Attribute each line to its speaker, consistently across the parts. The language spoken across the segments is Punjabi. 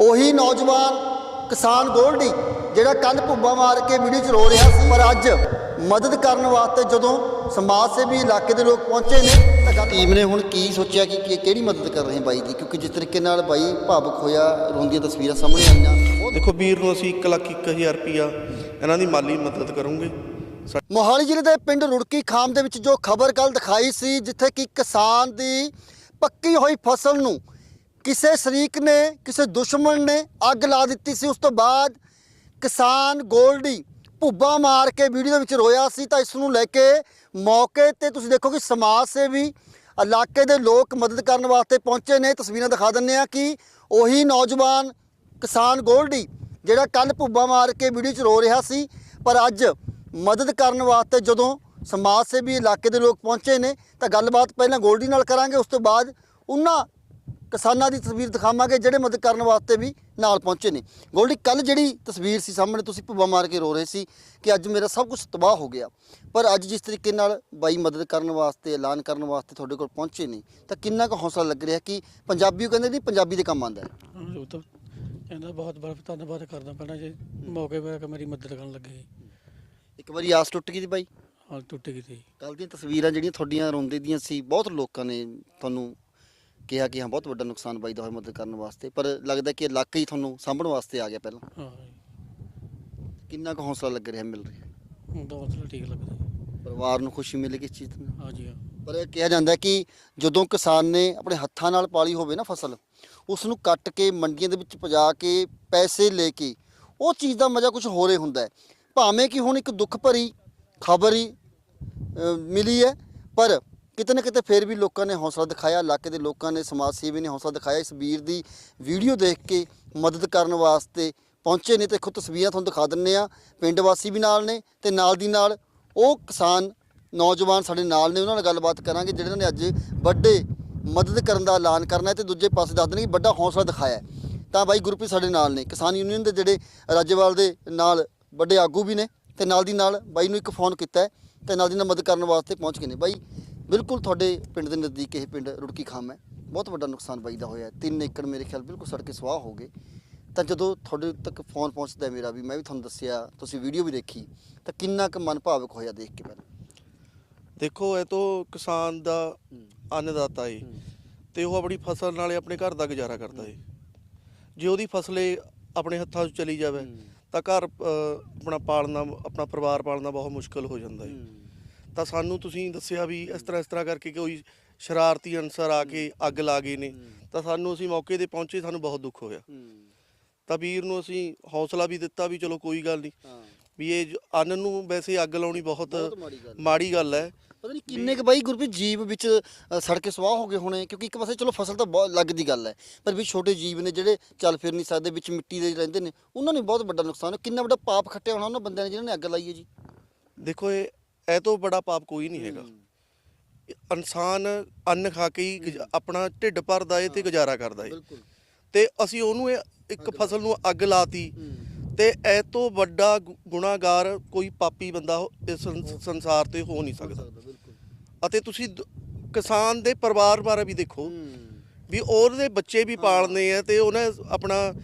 Speaker 1: ਉਹੀ ਨੌਜਵਾਨ ਕਿਸਾਨ ਗੋਲਡੀ ਜਿਹੜਾ ਕੱਲ ਭੁੱਬਾ ਮਾਰ ਕੇ ਵੀਡੀਓ 'ਚ ਰੋ ਰਿਹਾ ਸੀ। ਪਰ ਅੱਜ ਮਦਦ ਕਰਨ ਵਾਸਤੇ ਜਦੋਂ ਸਮਾਜ ਸੇਵੀ ਇਲਾਕੇ ਦੇ ਲੋਕ ਪਹੁੰਚੇ ਨੇ ਤਾਂ ਟੀਮ ਨੇ ਹੁਣ ਕੀ ਸੋਚਿਆ ਕਿ ਕਿ- ਕਿਹੜੀ ਮਦਦ ਕਰ ਰਹੇ ਬਾਈ ਦੀ? ਕਿਉਂਕਿ ਜਿਸ ਤਰੀਕੇ ਨਾਲ ਬਾਈ ਭਾਵੁਕ ਹੋਇਆ ਰੋਂਦੀਆਂ ਤਸਵੀਰਾਂ ਸਾਹਮਣੇ ਆਈਆਂ। ਉਹ
Speaker 2: ਦੇਖੋ ਵੀਰ ਨੂੰ ਅਸੀਂ 1 ਲੱਖ 1000 ਰੁਪਿਆ ਇਹਨਾਂ ਦੀ ਮਾਲੀ ਮਦਦ ਕਰੂੰਗੇ। ਸਾ-
Speaker 1: ਮੋਹਾਲੀ ਜ਼ਿਲ੍ਹੇ ਦੇ ਪਿੰਡ ਰੁੜਕੀ ਖਾਮ ਦੇ ਵਿੱਚ ਜੋ ਖਬਰ ਕੱਲ ਦਿਖਾਈ ਸੀ ਜਿੱਥੇ ਕਿ ਕਿਸਾਨ ਦੀ ਪੱਕੀ ਹੋਈ ਫਸਲ ਨੂੰ ਕਿਸੇ ਸ਼ਰੀਕ ਨੇ, ਕਿਸੇ ਦੁਸ਼ਮਣ ਨੇ ਅੱਗ ਲਾ ਦਿੱਤੀ ਸੀ, ਉਸ ਤੋਂ ਬਾਅਦ ਕਿਸਾਨ ਗੋਲਡੀ ਭੁੱਬਾ ਮਾਰ ਕੇ ਵੀਡੀਓ ਦੇ ਵਿੱਚ ਰੋਇਆ ਸੀ, ਤਾਂ ਇਸ ਨੂੰ ਲੈ ਕੇ ਮੌਕੇ ਤੇ ਤੁਸੀਂ ਦੇਖੋ ਕਿ ਸਮਾਜ ਸੇਵੀ ਇਲਾਕੇ ਦੇ ਲੋਕ ਮਦਦ ਕਰਨ ਵਾਸਤੇ ਪਹੁੰਚੇ ਨੇ। ਤਸਵੀਰਾਂ ਦਿਖਾ ਦਿੰਨੇ ਆ ਕਿ ਉਹੀ ਨੌਜਵਾਨ ਕਿਸਾਨ ਗੋਲਡੀ, ਜਿਹੜਾ ਕੱਲ ਭੁੱਬਾ ਮਾਰ ਕੇ ਵੀਡੀਓ 'ਚ ਰੋ ਰਿਹਾ ਸੀ, ਪਰ ਅੱਜ ਮਦਦ ਕਰਨ ਵਾਸਤੇ ਜਦੋਂ ਸਮਾਜ ਸੇਵੀ ਇਲਾਕੇ ਦੇ ਲੋਕ ਪਹੁੰਚੇ ਨੇ, ਤਾਂ ਗੱਲਬਾਤ ਪਹਿਲਾਂ ਗੋਲਡੀ ਨਾਲ ਕਰਾਂਗੇ, ਉਸ ਤੋਂ ਬਾਅਦ ਉਹਨਾਂ ਕਿਸਾਨਾਂ ਦੀ ਤਸਵੀਰ ਦਿਖਾਵਾਂਗੇ ਜਿਹੜੇ ਮਦਦ ਕਰਨ ਵਾਸਤੇ ਵੀ ਨਾਲ ਪਹੁੰਚੇ ਨੇ। ਗੋਲਡੀ ਕੱਲ ਜਿਹੜੀ ਤਸਵੀਰ ਸੀ ਸਾਹਮਣੇ ਤੁਸੀਂ ਭੁੱਬਾ ਮਾਰ ਕੇ ਰੋ ਰਹੇ ਸੀ ਕਿ ਅੱਜ ਮੇਰਾ ਸਭ ਕੁਝ ਤਬਾਹ ਹੋ ਗਿਆ। ਪਰ ਅੱਜ ਜਿਸ ਤਰੀਕੇ ਨਾਲ ਬਾਈ ਮਦਦ ਕਰਨ ਵਾਸਤੇ ਐਲਾਨ ਕਰਨ ਵਾਸਤੇ ਤੁਹਾਡੇ ਕੋਲ ਪਹੁੰਚੇ ਨੇ ਤਾਂ ਕਿੰਨਾ ਕੁ ਹੌਸਲਾ ਲੱਗ ਰਿਹਾ ਕਿ ਪੰਜਾਬੀ ਉਹ ਕਹਿੰਦੇ ਨਹੀਂ ਪੰਜਾਬੀ ਦੇ ਕੰਮ ਆਉਂਦਾ ਹੈ?
Speaker 3: ਉਹ ਤਾਂ ਇਹਦਾ ਬਹੁਤ ਬਹੁਤ ਧੰਨਵਾਦ ਕਰਦਾ ਪੈਣਾ ਜੇ ਮੌਕੇ ਪਰ ਮੇਰੀ ਮਦਦ ਕਰਨ ਲੱਗੇ
Speaker 1: ਇੱਕ ਵਾਰੀ ਆਸ ਟੁੱਟ ਗਈ ਸੀ ਬਾਈ?
Speaker 3: ਹਾਲ ਟੁੱਟ ਗਈ ਸੀ।
Speaker 1: ਕੱਲ ਦੀਆਂ ਤਸਵੀਰਾਂ ਜਿਹੜੀਆਂ ਤੁਹਾਡੀਆਂ ਰੋਂਦੇ ਦੀਆਂ ਸੀ ਬਹੁਤ ਲੋਕਾਂ ਨੇ ਤੁਹਾਨੂੰ ਕਿਹਾ ਕਿ ਹਾਂ ਬਹੁਤ ਵੱਡਾ ਨੁਕਸਾਨ ਬਾਈ ਦਾ ਹੋਇਆ ਮਦਦ ਕਰਨ ਵਾਸਤੇ ਪਰ ਲੱਗਦਾ ਕਿ ਇਲਾਕਾ ਹੀ ਤੁਹਾਨੂੰ ਸਾਂਭਣ ਵਾਸਤੇ ਆ ਗਿਆ ਪਹਿਲਾਂ।
Speaker 3: ਹਾਂ
Speaker 1: ਕਿੰਨਾ ਕੁ ਹੌਸਲਾ ਲੱਗ ਰਿਹਾ ਮਿਲ ਰਿਹਾ?
Speaker 3: ਹੁਣ ਤਾਂ ਮਤਲਬ ਠੀਕ ਲੱਗਦਾ
Speaker 1: ਪਰਿਵਾਰ ਨੂੰ ਖੁਸ਼ੀ ਮਿਲੇਗੀ ਇਸ ਚੀਜ਼ ਤੋਂ
Speaker 3: ਹਾਂ ਜੀ ਹਾਂ।
Speaker 1: ਪਰ ਇਹ ਕਿਹਾ ਜਾਂਦਾ ਹੈ ਕਿ ਜਦੋਂ ਕਿਸਾਨ ਨੇ ਆਪਣੇ ਹੱਥਾਂ ਨਾਲ ਪਾਲੀ ਹੋਵੇ ਨਾ ਫਸਲ ਉਸ ਨੂੰ ਕੱਟ ਕੇ ਮੰਡੀਆਂ ਦੇ ਵਿੱਚ ਪਜਾ ਕੇ ਪੈਸੇ ਲੈ ਕੇ ਉਹ ਚੀਜ਼ ਦਾ ਮਜ਼ਾ ਕੁਝ ਹੋਰੇ ਹੁੰਦਾ ਹੈ। ਭਾਵੇਂ ਕਿ ਹੁਣ ਇੱਕ ਦੁੱਖ ਭਰੀ ਖਬਰ ਹੀ ਅ, ਮਿਲੀ ਹੈ ਪਰ ਕਿਤੇ ਨਾ ਕਿਤੇ ਫਿਰ ਵੀ ਲੋਕਾਂ ਨੇ ਹੌਸਲਾ ਦਿਖਾਇਆ, ਇਲਾਕੇ ਦੇ ਲੋਕਾਂ ਨੇ, ਸਮਾਜ ਸੇਵੀ ਨੇ ਹੌਸਲਾ ਦਿਖਾਇਆ। ਇਸ ਵੀਰ ਦੀ ਵੀਡੀਓ ਦੇਖ ਕੇ ਮਦਦ ਕਰਨ ਵਾਸਤੇ ਪਹੁੰਚੇ ਨੇ ਤੇ ਖੁਦ ਤਸਵੀਰਾਂ ਤੁਹਾਨੂੰ ਦਿਖਾ ਦਿੰਨੇ ਆ ਪਿੰਡ ਵਾਸੀ ਵੀ ਨਾਲ ਨੇ ਤੇ ਨਾਲ ਦੀ ਨਾਲ ਉਹ ਕਿਸਾਨ ਨੌਜਵਾਨ ਸਾਡੇ ਨਾਲ ਨੇ, ਉਹਨਾਂ ਨਾਲ ਗੱਲਬਾਤ ਕਰਾਂਗੇ, ਜਿਹੜੇ ਨੇ ਅੱਜ ਵੱਡੇ ਮਦਦ ਕਰਨ ਦਾ ਐਲਾਨ ਕਰਨਾ ਹੈ ਤੇ ਦੂਜੇ ਪਾਸੇ ਦੱਸ ਦੇਣਗੇ ਵੱਡਾ ਹੌਸਲਾ ਦਿਖਾਇਆ ਤਾਂ ਬਾਈ ਗੁਰਪ੍ਰੀਤ ਸਾਡੇ ਨਾਲ ਨੇ। ਕਿਸਾਨ ਯੂਨੀਅਨ ਦੇ ਜਿਹੜੇ ਰਾਜੇਵਾਲ ਦੇ ਨਾਲ ਵੱਡੇ ਆਗੂ ਵੀ ਨੇ ਤੇ ਨਾਲ ਦੀ ਨਾਲ ਬਾਈ ਨੂੰ ਇੱਕ ਫੋਨ ਕੀਤਾ ਹੈ ਤੇ ਨਾਲ ਦੀ ਨਾਲ ਮਦਦ ਕਰਨ ਵਾਸਤੇ ਪਹੁੰਚ ਗਏ ਨੇ। ਬਾਈ ਬਿਲਕੁਲ ਤੁਹਾਡੇ ਪਿੰਡ ਦੇ ਨਜ਼ਦੀਕ ਇਹ ਪਿੰਡ ਰੁੜਕੀ ਖਾਮ ਹੈ। ਬਹੁਤ ਵੱਡਾ ਨੁਕਸਾਨ ਬਾਈ ਦਾ ਹੋਇਆ ਹੈ। ਤਿੰਨ ਏਕੜ ਮੇਰੇ ਖਿਆਲ ਬਿਲਕੁਲ ਸੜ ਕੇ ਸੁਆਹ ਹੋ ਗਏ। ਤਾਂ ਜਦੋਂ ਤੁਹਾਡੇ ਤੱਕ ਫੋਨ ਪਹੁੰਚਦਾ ਹੈ ਮੇਰਾ ਵੀ ਮੈਂ ਵੀ ਤੁਹਾਨੂੰ ਦੱਸਿਆ ਤੁਸੀਂ ਵੀਡੀਓ ਵੀ ਦੇਖੀ ਤਾਂ ਕਿੰਨਾ ਕੁ ਮਨ ਭਾਵਕ ਹੋਇਆ ਦੇਖ ਕੇ ਪਹਿਲਾਂ?
Speaker 2: ਦੇਖੋ ਇਹ ਤੋਂ ਕਿਸਾਨ ਦਾ ਅੰਨਦਾਤਾ ਏ। ਤੇ ਉਹ ਆਪਣੀ ਫਸਲ ਨਾਲੇ ਆਪਣੇ ਘਰ ਦਾ ਗੁਜ਼ਾਰਾ ਕਰਦਾ ਏ। ਜੇ ਉਹਦੀ ਫਸਲੇ ਆਪਣੇ ਹੱਥਾਂ 'ਚ ਚਲੀ ਜਾਵੇ ਤਾਂ ਘਰ ਆਪਣਾ ਪਾਲਣਾ ਆਪਣਾ ਪਰਿਵਾਰ ਪਾਲਣਾ ਬਹੁਤ ਮੁਸ਼ਕਲ ਹੋ ਜਾਂਦਾ ਏ। ਤਾਂ ਸਾਨੂੰ ਤੁਸੀਂ ਦੱਸਿਆ ਵੀ ਇਸ ਤਰ੍ਹਾਂ ਇਸ ਤਰ੍ਹਾਂ ਕਰਕੇ ਕੋਈ ਸ਼ਰਾਰਤੀ ਅਨਸਰ ਆ ਕੇ ਅੱਗ ਲਾ ਗਏ ਨੇ। ਤਾਂ ਸਾਨੂੰ ਅਸੀਂ ਮੌਕੇ ਤੇ ਪਹੁੰਚੇ ਸਾਨੂੰ ਬਹੁਤ ਦੁੱਖ ਹੋਇਆ। ਤਾਂ ਵੀਰ ਨੂੰ ਅਸੀਂ ਹੌਸਲਾ ਵੀ ਦਿੱਤਾ ਵੀ ਚਲੋ ਕੋਈ ਗੱਲ ਨਹੀਂ। ਵੀ ਇਹ ਅੰਨ ਨੂੰ ਵੈਸੇ ਅੱਗ ਲਾਉਣੀ ਬਹੁਤ
Speaker 1: ਮਾੜੀ ਗੱਲ ਹੈ। ਪਤਾ ਨਹੀਂ ਕਿੰਨੇ ਕੁ ਬਾਈ ਗੁਰਪ੍ਰੀਤ ਜੀਵ ਵਿੱਚ ਸੜ ਕੇ ਸਵਾਹ ਹੋ ਗਏ ਹੋਣੇ ਕਿਉਂਕਿ ਇੱਕ ਪਾਸੇ ਚਲੋ ਫਸਲ ਤਾਂ ਬਹੁਤ ਲੱਗਦੀ ਗੱਲ ਹੈ ਪਰ ਵੀ ਛੋਟੇ ਜੀਵ ਨੇ ਜਿਹੜੇ ਚੱਲ ਫਿਰ ਨਹੀਂ ਸਕਦੇ ਵਿੱਚ ਮਿੱਟੀ ਦੇ ਰਹਿੰਦੇ ਨੇ ਉਹਨਾਂ ਨੇ ਬਹੁਤ ਵੱਡਾ ਨੁਕਸਾਨ। ਕਿੰਨਾ ਵੱਡਾ ਪਾਪ ਖੱਟਿਆ ਹੋਣਾ ਉਹਨਾਂ ਬੰਦਿਆਂ ਨੇ ਜਿਨ੍ਹਾਂ ਨੇ ਅੱਗ ਲਾਈ ਹੈ ਜੀ।
Speaker 2: ਦੇਖੋ ਇਹ ਇਹ ਤੋਂ ਬੜਾ ਪਾਪ ਕੋਈ ਨਹੀਂ ਹੈਗਾ। ਇਨਸਾਨ ਅੰਨ ਖਾ ਕੇ ਹੀ ਗੁਜ਼- ਆਪਣਾ ਢਿੱਡ ਭਰਦਾ ਏ ਤੇ ਗੁਜ਼ਾਰਾ ਕਰਦਾ ਏ।
Speaker 1: ਬਿਲਕੁਲ।
Speaker 2: ਤੇ ਅਸੀਂ ਉਹਨੂੰ ਇਹ ਇੱਕ ਫਸਲ ਨੂੰ ਅੱਗ ਲਾਤੀ। ਤੇ ਇਹ ਤੋਂ ਵੱਡਾ ਗੁ- ਗੁਨਾਹਗਾਰ ਕੋਈ ਪਾਪੀ ਬੰਦਾ ਹੋ- ਇਸ ਸੰਸ- ਸੰਸਾਰ ਤੇ ਹੋ ਨਹੀਂ ਸਕਦਾ।
Speaker 1: ਬਿਲਕੁਲ।
Speaker 2: ਅਤੇ ਤੁਸੀਂ ਦ- ਕਿਸਾਨ ਦੇ ਪਰਿਵਾਰ ਬਾਰੇ ਵੀ ਦੇਖੋ ਵੀ ਉਹਦੇ ਬੱਚੇ ਵੀ ਪਾਲਨੇ ਆ ਤੇ ਉਹਨੇ ਆਪਣਾ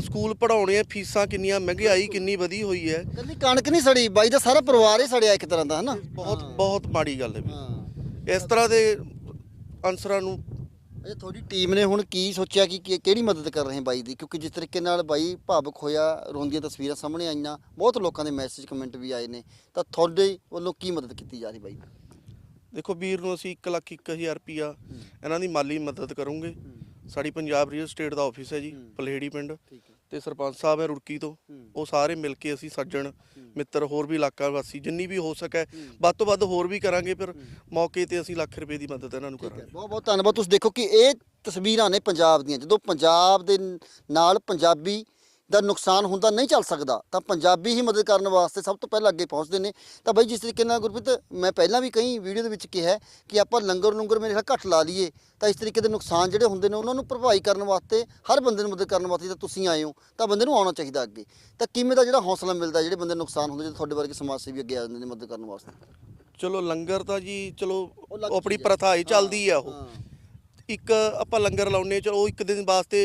Speaker 2: ਸਕੂਲ ਪੜਾਉਣੇ ਆ ਫੀਸਾਂ ਕਿੰਨੀਆਂ ਮਹਿੰਗਾਈ ਕਿੰਨੀ ਵਧੀ ਹੋਈ ਹੈ।
Speaker 1: ਕੱਲੀ ਕਣਕ ਨਹੀਂ ਸੜੀ ਬਾਈ ਦਾ ਸਾਰਾ ਪਰਿਵਾਰ ਹੀ ਸੜਿਆ ਇੱਕ ਤਰ੍ਹਾਂ ਦਾ ਹੈ ਨਾ
Speaker 2: ਬਹੁਤ ਬਹੁਤ ਮਾੜੀ ਗੱਲ ਹੈ ਵੀ ਇਸ ਤਰ੍ਹਾਂ ਦੇ ਅਨਸਰਾਂ ਨੂੰ
Speaker 1: ਇਹ ਤੁਹਾਡੀ ਟੀਮ ਨੇ ਹੁਣ ਕੀ ਸੋਚਿਆ ਕਿ ਕਿ- ਕਿਹੜੀ ਮਦਦ ਕਰ ਰਹੇ ਬਾਈ ਦੀ? ਕਿਉਂਕਿ ਜਿਸ ਤਰੀਕੇ ਨਾਲ ਬਾਈ ਭਾਵੁਕ ਹੋਇਆ ਰੋਂਦੀਆਂ ਤਸਵੀਰਾਂ ਸਾਹਮਣੇ ਆਈਆਂ ਬਹੁਤ ਲੋਕਾਂ ਦੇ ਮੈਸੇਜ ਕਮੈਂਟ ਵੀ ਆਏ ਨੇ। ਤਾਂ ਤੁਹਾਡੇ ਵੱਲੋਂ ਕੀ ਮਦਦ ਕੀਤੀ ਜਾ ਰਹੀ ਬਾਈ?
Speaker 2: ਦੇਖੋ ਵੀਰ ਨੂੰ ਅਸੀਂ 1 ਲੱਖ 1000 ਰੁਪਿਆ ਇਹਨਾਂ ਦੀ ਮਾਲੀ ਮਦਦ ਕਰੂੰਗੇ। ਸਾਡੀ ਪੰਜਾਬ ਰੀਅਲ ਸਟੇਟ ਦਾ ਆਫਿਸ ਹੈ ਜੀ
Speaker 1: ਹੂੰ।
Speaker 2: ਪਲੇੜੀ ਪਿੰਡ। ਤੇ ਸਰਪੰਚ ਸਾਹਿਬ ਹੈ ਰੁੜਕੀ ਤੋਂ। ਉਹ ਸਾਰੇ ਮਿਲ ਕੇ ਅਸੀਂ ਸੱਜਣ ਮਿੱਤਰ ਹੋਰ ਵੀ ਇਲਾਕਾ ਵਾਸੀ ਜਿੰਨੀ ਵੀ ਹੋ ਸਕੇ। ਵੱਧ ਤੋਂ ਵੱਧ ਹੋਰ ਵੀ ਕਰਾਂਗੇ ਫਿਰ ਮੌਕੇ ਤੇ ਅਸੀਂ ਲੱਖ ਰੁਪਏ ਦੀ ਮਦਦ ਇਹਨਾਂ ਨੂੰ ਕਰਾਂਗੇ।
Speaker 1: ਬਹੁਤ ਬਹੁਤ ਧੰਨਵਾਦ। ਤੁਸੀਂ ਦੇਖੋ ਕਿ ਇਹ ਤਸਵੀਰਾਂ ਨੇ ਪੰਜਾਬ ਦੀਆਂ। ਜਦੋਂ ਪੰਜਾਬ ਦੇ ਨਾਲ ਪੰਜਾਬੀ ਦਾ ਨੁਕਸਾਨ ਹੁੰਦਾ ਨਹੀਂ ਚੱਲ ਸਕਦਾ ਤਾਂ ਪੰਜਾਬੀ ਹੀ ਮਦਦ ਕਰਨ ਵਾਸਤੇ ਸਭ ਤੋਂ ਪਹਿਲਾਂ ਅੱਗੇ ਪਹੁੰਚਦੇ ਨੇ। ਤਾਂ ਬਾਈ ਜਿਸ ਤਰੀਕੇ ਨਾਲ ਗੁਰਪ੍ਰੀਤ ਮੈਂ ਪਹਿਲਾਂ ਵੀ ਕਈ ਵੀਡੀਓ ਦੇ ਵਿੱਚ ਕਿਹਾ ਕਿ ਆਪਾਂ ਲੰਗਰ ਲੰਗਰ ਮੇਰੇ ਖਿਆਲ ਘੱਟ ਲਾ ਲਈਏ ਤਾਂ ਇਸ ਤਰੀਕੇ ਦੇ ਨੁਕਸਾਨ ਜਿਹੜੇ ਹੁੰਦੇ ਨੇ ਉਹਨਾਂ ਨੂੰ ਭਰਪਾਈ ਕਰਨ ਵਾਸਤੇ ਹਰ ਬੰਦੇ ਨੂੰ ਮਦਦ ਕਰਨ ਵਾਸਤੇ ਤਾਂ ਤੁਸੀਂ ਆਏ ਹੋ ਤਾਂ ਬੰਦੇ ਨੂੰ ਆਉਣਾ ਚਾਹੀਦਾ ਅੱਗੇ। ਤਾਂ ਕਿਵੇਂ ਦਾ ਜਿਹੜਾ ਹੌਸਲਾ ਮਿਲਦਾ ਜਿਹੜੇ ਬੰਦੇ ਨੁਕਸਾਨ ਹੁੰਦੇ ਜਦੋਂ ਤੁਹਾਡੇ ਵਰਗੇ ਸਮਾਜ ਸੇਵੀ ਅੱਗੇ ਆ ਜਾਂਦੇ ਨੇ ਮਦਦ ਕਰਨ ਵਾਸਤੇ?
Speaker 2: ਚਲੋ ਲੰਗਰ ਤਾਂ ਜੀ ਚਲੋ ਆਪਣੀ। ਪ੍ਰਥਾ ਹੀ ਚੱਲਦੀ ਆ ਉਹ। ਇੱਕ ਆਪਾਂ ਲੰਗਰ ਲਾਉਨੇ ਚਲੋ ਉਹ ਇੱਕ ਦਿਨ ਵਾਸਤੇ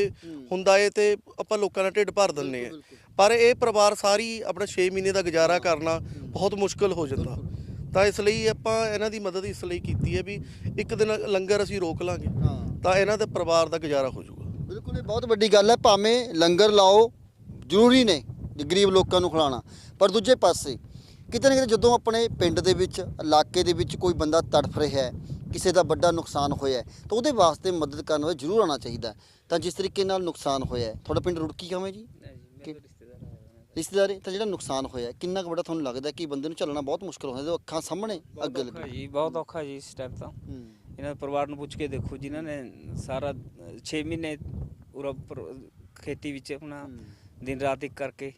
Speaker 2: ਹੁੰਦਾ ਏ ਤੇ ਆਪਾਂ ਲੋਕਾਂ ਦਾ ਢਿੱਡ ਭਰ ਦਿੰਨੇ ਆ ਪਰ ਇਹ ਪਰਿਵਾਰ ਸਾਰੀ ਆਪਣਾ 6 ਮਹੀਨੇ ਦਾ ਗੁਜ਼ਾਰਾ ਕਰਨਾ ਬਹੁਤ ਮੁਸ਼ਕਲ ਹੋ ਜਾਂਦਾ। ਤਾਂ ਇਸ ਲਈ ਆਪਾਂ ਇਹਨਾਂ ਦੀ ਮਦਦ ਇਸ ਲਈ ਕੀਤੀ ਹੈ ਵੀ ਇੱਕ ਦਿਨ ਲੰਗਰ ਅਸੀਂ ਰੋਕ ਲਾਂਗੇ। ਤਾਂ ਇਹਨਾਂ ਦੇ ਪਰਿਵਾਰ ਦਾ ਗੁਜ਼ਾਰਾ ਹੋ ਜਾਊਗਾ।
Speaker 1: ਬਿਲਕੁਲ ਇਹ ਬਹੁਤ ਵੱਡੀ ਗੱਲ ਹੈ ਭਾਵੇਂ ਲੰਗਰ ਲਾਓ ਜ਼ਰੂਰੀ ਨੇ ਗਰੀਬ ਲੋਕਾਂ ਨੂੰ ਖਿਲਾਉਣਾ। ਪਰ ਦੂਜੇ ਪਾਸੇ ਕਿਤੇ ਨਾ ਕਿਤੇ ਜਦੋਂ ਆਪਣੇ ਪਿੰਡ ਦੇ ਵਿੱਚ ਇਲਾਕੇ ਦੇ ਵਿੱਚ ਕੋਈ ਬੰਦਾ ਤੜਫ ਰਿਹਾ ਹੈ ਕਿਸੇ ਦਾ ਵੱਡਾ ਨੁਕਸਾਨ ਹੋਇਆ ਤਾਂ ਉਹਦੇ ਵਾਸਤੇ ਮਦਦ ਕਰਨ ਵਾਲੇ ਜ਼ਰੂਰ ਆਉਣਾ ਚਾਹੀਦਾ। ਤਾਂ ਜਿਸ ਤਰੀਕੇ ਨਾਲ ਨੁਕਸਾਨ ਹੋਇਆ ਤੁਹਾਡਾ ਪਿੰਡ ਰੁੜਕੀ ਕਿਵੇਂ ਜੀ? ਕਿ- ਰਿਸ਼ਤੇਦਾਰ ਤਾਂ ਜਿਹੜਾ ਨੁਕਸਾਨ ਹੋਇਆ ਕਿੰਨਾ ਕੁ ਵੱਡਾ ਤੁਹਾਨੂੰ ਲੱਗਦਾ ਕਿ ਬੰਦੇ ਨੂੰ ਚੱਲਣਾ ਬਹੁਤ ਮੁਸ਼ਕਲ ਹੋ ਜਾਂਦਾ ਅੱਖਾਂ ਸਾਹਮਣੇ ਅੱਗ ਲੱਗੀ
Speaker 4: ਜੀ ਬਹੁਤ ਔਖਾ ਜੀ ਇਸ ਟਾਈਮ ਤਾਂ। ਇਹਨਾਂ ਦੇ ਪਰਿਵਾਰ ਨੂੰ ਪੁੱਛ ਕੇ ਦੇਖੋ ਜਿਨ੍ਹਾਂ ਨੇ ਸਾਰਾ 6 ਮਹੀਨੇ ਪਰ- ਖੇਤੀ ਵਿੱਚ ਆਪਣਾ ਦਿਨ ਰਾਤ ਇੱਕ ਕਰਕੇ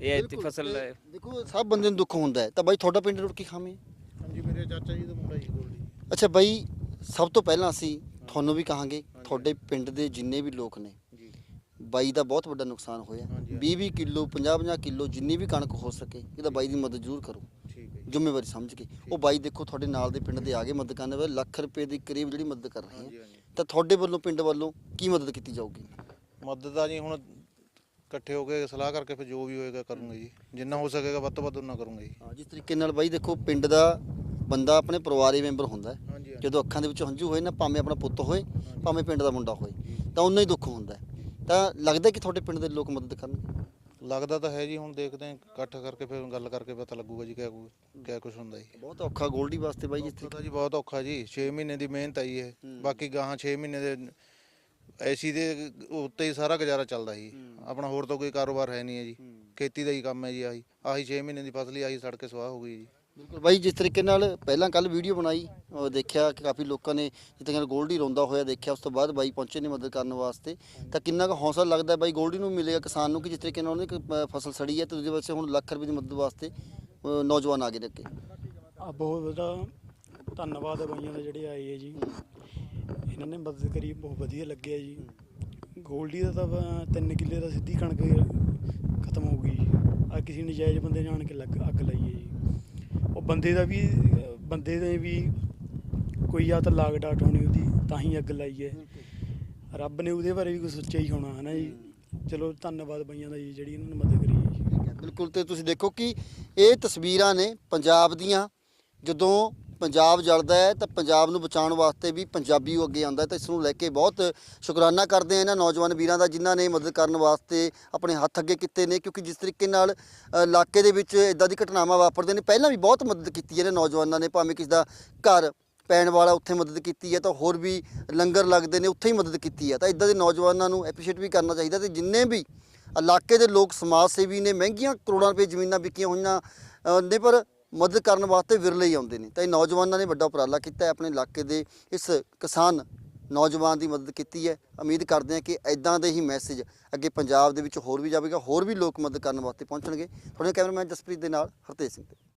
Speaker 4: ਇਹ
Speaker 1: ਬਿਲਕੁਲ,
Speaker 4: ਫਸਲ
Speaker 1: ਦੇਖੋ ਸਭ ਬੰਦੇ ਨੂੰ ਦੁੱਖ ਹੁੰਦਾ ਹੈ ਤਾਂ ਬਾਈ ਤੁਹਾਡਾ ਪਿੰਡ ਰੁੜਕੀ ਖਾਵੇਂ
Speaker 5: ਹਾਂਜੀ ਮੇਰੇ ਚਾਚਾ ਜੀ ਦਾ ਮੁੰਡਾ ਜੀ ਗੋਲਡੀ
Speaker 1: ਅੱਛਾ ਬਾਈ ਸਭ ਤੋਂ ਪਹਿਲਾਂ ਅਸੀਂ ਤੁਹਾਨੂੰ ਵੀ ਕਹਾਂਗੇ ਤੁਹਾਡੇ ਪਿੰਡ ਦੇ ਜਿੰਨੇ ਵੀ ਲੋਕ ਨੇ ਬਾਈ ਦਾ ਬਹੁਤ ਵੱਡਾ ਨੁਕਸਾਨ ਹੋਇਆ।
Speaker 5: ਹਾਂਜੀ,
Speaker 1: 20 20 ਕਿਲੋ 50 50 ਕਿਲੋ ਜਿੰਨੀ ਵੀ ਕਣਕ ਹੋ ਸਕੇ ਇਹਦਾ ਬਾਈ ਦੀ ਮਦਦ ਜ਼ਰੂਰ ਕਰੋ। ਜ਼ਿੰਮੇਵਾਰੀ ਸਮਝ ਕੇ। ਉਹ ਬਾਈ ਦੇਖੋ ਤੁਹਾਡੇ ਨਾਲ ਦੇ ਪਿੰਡ ਦੇ ਆਗੇ ਮਦਦ ਕਰਨ ਵਾਲੇ ਲੱਖ ਰੁਪਏ ਦੇ ਕਰੀਬ ਜਿਹੜੀ ਮਦਦ ਕਰ ਰਹੇ ਹੈ ਤਾਂ ਤੁਹਾਡੇ ਵੱਲੋਂ ਪਿੰਡ ਵੱਲੋਂ ਕੀ ਮਦਦ ਕੀਤੀ ਜਾਊਗੀ?
Speaker 5: ਮਦਦ ਆ ਜੀ ਹੁਣ ਇਕੱਠੇ ਹੋ ਕੇ ਸਲਾਹ ਕਰਕੇ ਫਿਰ ਜੋ ਵੀ ਹੋਏਗਾ ਕਰੂੰਗਾ ਜੀ। ਜਿੰਨਾ ਹੋ ਸਕੇਗਾ ਵੱਧ ਤੋਂ ਵੱਧ ਉਹਨਾਂ ਕਰੂੰਗਾ ਜੀ।
Speaker 1: ਹਾਂ, ਜਿਸ ਤਰੀਕੇ ਨਾਲ ਬਾਈ ਦੇਖੋ ਪਿੰਡ ਦਾ ਬੰਦਾ ਆਪਣੇ ਪਰਿਵਾਰੀ ਮੈਂਬਰ ਹੁੰਦਾ ਹੈ।
Speaker 5: ਹਾਂਜੀ
Speaker 1: ਜਦੋਂ ਅੱਖਾਂ ਦੇ ਵਿੱਚ ਹੰਝੂ ਹੋਏ ਨਾ ਭਾਵੇਂ ਆਪਣਾ ਪੁੱਤ ਹੋਏ ਭਾਵੇਂ ਪਿੰਡ ਦਾ ਮੁੰਡਾ ਹੋਏ ਤਾਂ ਉਨਾ ਹੀ ਦੁੱਖ ਹੁੰਦਾ ਹੈ। ਤਾਂ ਲੱਗਦਾ ਕਿ ਤੁਹਾਡੇ ਪਿੰਡ ਦੇ ਲੋਕ ਮਦਦ ਕਰਨਗੇ?
Speaker 5: ਲੱਗਦਾ ਤਾਂ ਹੈ ਜੀ ਹੁਣ ਦੇਖਦੇ ਹਾਂ ਇਕੱਠ ਕਰਕੇ ਫਿਰ ਗੱਲ ਕਰਕੇ ਪਤਾ ਲੱਗੂਗਾ ਜੀ ਕਿਆ ਕੁ- ਕਿਆ ਕੁਝ ਹੁੰਦਾ ਜੀ।
Speaker 1: ਬਹੁਤ ਔਖਾ ਗੋਲਡੀ ਵਾਸਤੇ ਬਾਈ
Speaker 5: ਤਾਂ ਜੀ ਬਹੁਤ ਔਖਾ ਜੀ 6 ਮਹੀਨੇ ਦੀ ਮਿਹਨਤ ਆਈ ਹੈ।
Speaker 1: ਹੂੰ।
Speaker 5: ਬਾਕੀ ਗਾਹਾਂ 6 ਮਹੀਨੇ ਦੇ ਐਸੀ ਦੇ ਉੱਤੇ ਹੀ ਸਾਰਾ ਗੁਜ਼ਾਰਾ ਚੱਲਦਾ ਜੀ। ਆਪਣਾ ਹੋਰ ਤਾਂ ਕੋਈ ਕਾਰੋਬਾਰ ਹੈ ਨਹੀਂ ਹੈ ਜੀ। ਖੇਤੀ ਦਾ ਹੀ ਕੰਮ ਹੈ ਜੀ ਆਹੀ। ਆਹੀ 6 ਮਹੀਨੇ ਦੀ ਫਸਲ ਹੀ ਆਹੀ ਸੜ ਕੇ ਸਵਾਹ ਹੋ ਗਈ ਜੀ।
Speaker 1: ਬਿਲਕੁਲ ਬਾਈ ਜਿਸ ਤਰੀਕੇ ਨਾਲ ਪਹਿਲਾਂ ਕੱਲ ਵੀਡੀਓ ਬਣਾਈ ਉਹ ਦੇਖਿਆ ਕਿ ਕਾਫੀ ਲੋਕਾਂ ਨੇ ਜਿਸ ਤਰੀਕੇ ਗੋਲਡੀ ਰੋਂਦਾ ਹੋਇਆ ਦੇਖਿਆ ਉਸ ਤੋਂ ਬਾਅਦ ਬਾਈ ਪਹੁੰਚੇ ਨੇ ਮਦਦ ਕਰਨ ਵਾਸਤੇ। ਤਾਂ ਕਿੰਨਾ ਕੁ ਹੌਸਲਾ ਲੱਗਦਾ ਬਾਈ ਗੋਲਡੀ ਨੂੰ ਮਿਲੇਗਾ ਕਿਸਾਨ ਨੂੰ ਕਿ ਜਿਸ ਤਰੀਕੇ ਨਾਲ ਉਹਨੇ ਇੱਕ, ਅ, ਫਸਲ ਸੜੀ ਹੈ ਤੇ ਦੂਜੇ ਪਾਸੇ ਹੁਣ ਲੱਖ ਰੁਪਏ ਦੀ ਮਦਦ ਵਾਸਤੇ ਅ, ਨੌਜਵਾਨ ਆ ਗਏ ਨੇ ਅੱਗੇ।
Speaker 3: ਆ ਬਹੁਤ ਵਧੀਆ ਧੰਨਵਾਦ ਹੈ ਬਾਈਆਂ ਦਾ ਜਿਹੜੇ ਆਏ ਹੈ ਜੀ। ਇਹਨਾਂ ਨੇ ਮਦਦ ਕਰੀ ਬਹੁਤ ਵਧੀਆ ਲੱਗਿਆ ਜੀ। ਗੋਲਡੀ ਦਾ ਤਾਂ 3 ਕਿੱਲੇ ਦਾ ਸਿੱਧੀ ਕਣਕ ਖਤਮ ਹੋ ਗਈ ਆ ਕਿਸੇ ਨਜਾਇਜ਼ ਬੰਦੇ ਨੇ ਆਣ ਕੇ ਲੱਗ ਅੱਗ ਲਾਈ ਹੈ ਜੀ। ਉਹ ਬੰਦੇ ਦਾ ਵੀ, ਬੰਦੇ ਦੇ ਵੀ ਕੋਈ ਆ ਤਾਂ ਲਾਗ ਡਾਟ ਹੋਣੀ ਉਹਦੀ, ਤਾਂ ਹੀ ਅੱਗ ਲਾਈ ਹੈ। ਰੱਬ ਨੇ ਉਹਦੇ ਬਾਰੇ ਵੀ ਕੁਝ ਸੋਚਿਆ ਹੀ ਹੋਣਾ ਹੈ ਨਾ ਜੀ? ਚਲੋ, ਧੰਨਵਾਦ ਬਈਆਂ ਦਾ ਜੀ, ਜਿਹੜੀ ਇਹਨਾਂ ਨੇ ਮਦਦ ਕਰੀ ਹੈ ਜੀ।
Speaker 1: ਬਿਲਕੁਲ। ਤੇ ਤੁਸੀਂ ਦੇਖੋ ਕਿ ਇਹ ਤਸਵੀਰਾਂ ਨੇ ਪੰਜਾਬ ਦੀਆਂ, ਜਦੋਂ ਪੰਜਾਬ ਜਲਦਾ ਹੈ ਤਾਂ ਪੰਜਾਬ ਨੂੰ ਬਚਾਉਣ ਵਾਸਤੇ ਵੀ ਪੰਜਾਬੀ ਉਹ ਅੱਗੇ ਆਉਂਦਾ ਤਾਂ ਇਸ ਨੂੰ ਲੈ ਕੇ ਬਹੁਤ ਸ਼ੁਕਰਾਨਾ ਕਰਦੇ ਆ ਇਹਨਾਂ ਨੌਜਵਾਨ ਵੀਰਾਂ ਦਾ ਜਿਨ੍ਹਾਂ ਨੇ ਮਦਦ ਕਰਨ ਵਾਸਤੇ ਆਪਣੇ ਹੱਥ ਅੱਗੇ ਕੀਤੇ ਨੇ ਕਿਉਂਕਿ ਜਿਸ ਤਰੀਕੇ ਨਾਲ ਇਲਾਕੇ ਦੇ ਵਿੱਚ ਇਦਾਂ ਦੀ ਘਟਨਾਵਾਂ ਵਾਪਰਦੇ ਨੇ, ਪਹਿਲਾਂ ਵੀ ਬਹੁਤ ਮਦਦ ਕੀਤੀ ਹੈ ਇਹਨਾਂ ਨੌਜਵਾਨਾਂ ਨੇ, ਭਾਵੇਂ ਕਿਸੇ ਦਾ ਘਰ ਪੈਣ ਵਾਲਾ ਉੱਥੇ ਮਦਦ ਕੀਤੀ ਹੈ ਤਾਂ ਹੋਰ ਵੀ ਲੰਗਰ ਲੱਗਦੇ ਨੇ, ਉੱਥੇ ਹੀ ਮਦਦ ਕੀਤੀ ਹੈ। ਤਾਂ ਇਦਾਂ ਦੇ ਨੌਜਵਾਨਾਂ ਨੂੰ ਐਪਰੀਸ਼ੀਏਟ ਵੀ ਕਰਨਾ ਚਾਹੀਦਾ ਤੇ ਜਿੰਨੇ ਵੀ ਇਲਾਕੇ ਦੇ ਲੋਕ ਸਮਾਜ ਸੇਵੀ ਨੇ, ਮਹਿੰਗੀਆਂ ਕਰੋੜਾਂ ਰੁਪਏ ਜ਼ਮੀਨਾਂ ਵਿਕੀਆਂ ਹੋਈਆਂ ਨੇ ਪਰ ਮਦਦ ਕਰਨ ਵਾਸਤੇ ਵਿਰਲੇ ਹੀ ਆਉਂਦੇ ਨੇ। ਤਾਂ ਇਹ ਨੌਜਵਾਨਾਂ ਨੇ ਵੱਡਾ ਉਪਰਾਲਾ ਕੀਤਾ ਹੈ। ਆਪਣੇ ਇਲਾਕੇ ਦੇ ਇਸ ਕਿਸਾਨ ਨੌਜਵਾਨ ਦੀ ਮਦਦ ਕੀਤੀ ਹੈ। ਉਮੀਦ ਕਰਦੇ ਹਾਂ ਕਿ ਐਦਾਂ ਦੇ ਹੀ ਮੈਸੇਜ ਅੱਗੇ ਪੰਜਾਬ ਦੇ ਵਿੱਚ ਹੋਰ ਵੀ ਜਾਵੇਗਾ। ਹੋਰ ਵੀ ਲੋਕ ਮਦਦ ਕਰਨ ਵਾਸਤੇ ਪਹੁੰਚਣਗੇ। ਤੁਹਾਡੇ ਕੈਮਰਾਮੈਨ ਜਸਪ੍ਰੀਤ ਦੇ ਨਾਲ ਹਰਤੇਜ ਸਿੰਘ